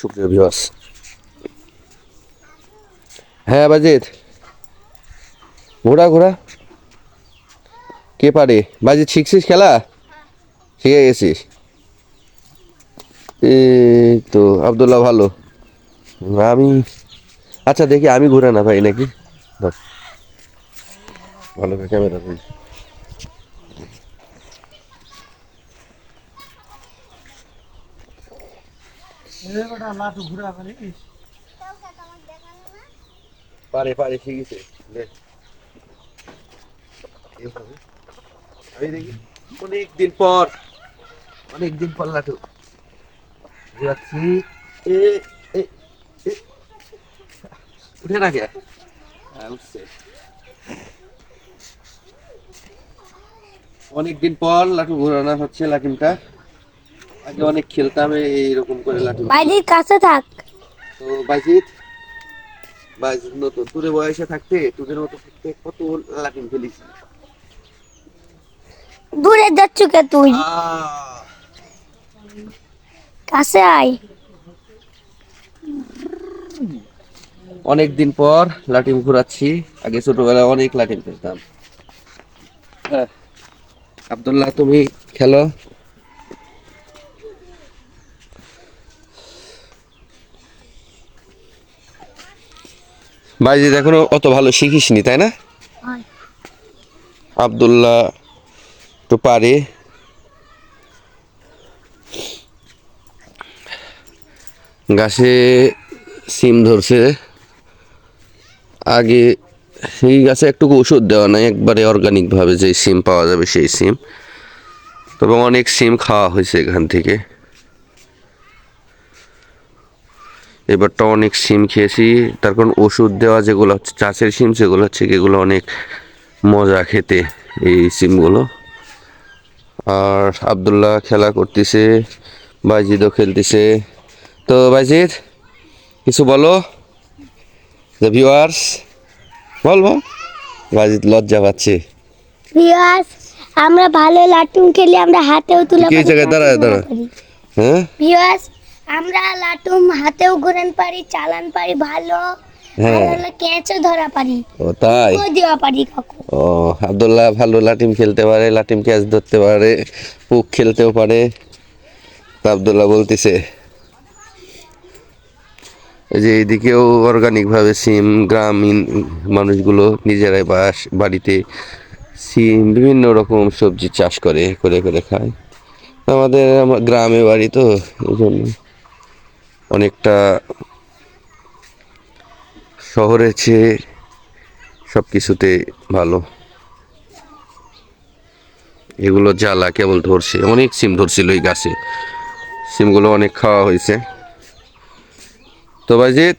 সুপ্রিয় ভিউয়ার্স হ্যাঁ বাজিত। ঘোরা ঘোরা। কে পারে? বাজিত, শিখছিস খেলা? শিখে গেছিস। এই তো, আবদুল্লাহ ভালো। আমি আচ্ছা দেখি, আমি ঘুরে না ভাই, নাকি। ভালো ক্যামেরা পারে পারে শিখেছে লে। আমি দেখি অনেক দিন পর অনেক দিন পর লাটু যাচ্ছি। উঠে না কে? হ্যাঁ, উঠছে। অনেকদিন পর লাটু ঘোরানো হচ্ছে লাটিমটা আগে অনেক খেলতাম এইরকম করে লাটিম বাইরের কাছে থাক। তো বাইজিৎ বাইজিৎ নতুন তোরে বয়সে থাকতে তোদের মতো থাকতে কত লাটিম খেলিস দূরে যাচ্ছ কে তুই? কাছে আয়। অনেক দিন পর লাটিম ঘুরাচ্ছি আগে ছোটবেলায় অনেক লাটিম খেলতাম। হ্যাঁ। আব্দুল্লাহ তুমি খেলো? বাইজিৎ এখনও অত ভালো শিখিসনি তাই না? আবদুল্লাহ তো পারে গাছে সিম ধরছে। আগে সেই গাছে একটুকু ওষুধ দেওয়া নাই একবারে অর্গানিকভাবে যে সিম পাওয়া যাবে সেই সিম। তবে অনেক সিম খাওয়া হয়েছে এখান থেকে। এবারটা অনেক সিম খেয়েছি তার কারণ ওষুধ দেওয়া যেগুলো হচ্ছে চাষের সিম সেগুলো হচ্ছে এগুলো অনেক মজা খেতে এই সিমগুলো। আর আবদুল্লাহ খেলা করতেছে বাইজিদও খেলতেছে। তো বাইজিদ কিছু বলো? দ্য ভিউয়ার্স বল বল বাইজিদ লজ্জা পাচ্ছে। ভিউয়ার্স আমরা ভালো লাটুম খেলি আমরা হাতেও তুলে কি জায়গায় দাঁড়া, দাঁড়া। হ্যাঁ? ভিউয়ার্স আমরা লাটুম হাতেও ঘুরেন পারি চালান পারি ভালো। হ্যাঁ। কেঁচো ধরা পারি। ও তাই? দেওয়া পারি কাকু। ও আবদুল্লাহ ভালো লাটিম খেলতে পারে লাটিম ক্যাচ ধরতে পারে পুক খেলতেও পারে। তা আবদুল্লাহ বলতেছে যে এইদিকেও অর্গানিকভাবে সিম গ্রামীণ মানুষগুলো নিজেরাই বাস বাড়িতে সিম বিভিন্ন রকম সবজি চাষ করে করে করে খায়। আমাদের আমার গ্রামে বাড়ি তো এই জন্য। অনেকটা শহরের চেয়ে সব কিছুতে ভালো। এগুলো জ্বালা কেবল ধরছে, অনেক সিম ধরছিল এই গাছে। সিমগুলো অনেক খাওয়া হয়েছে। তো বাজিত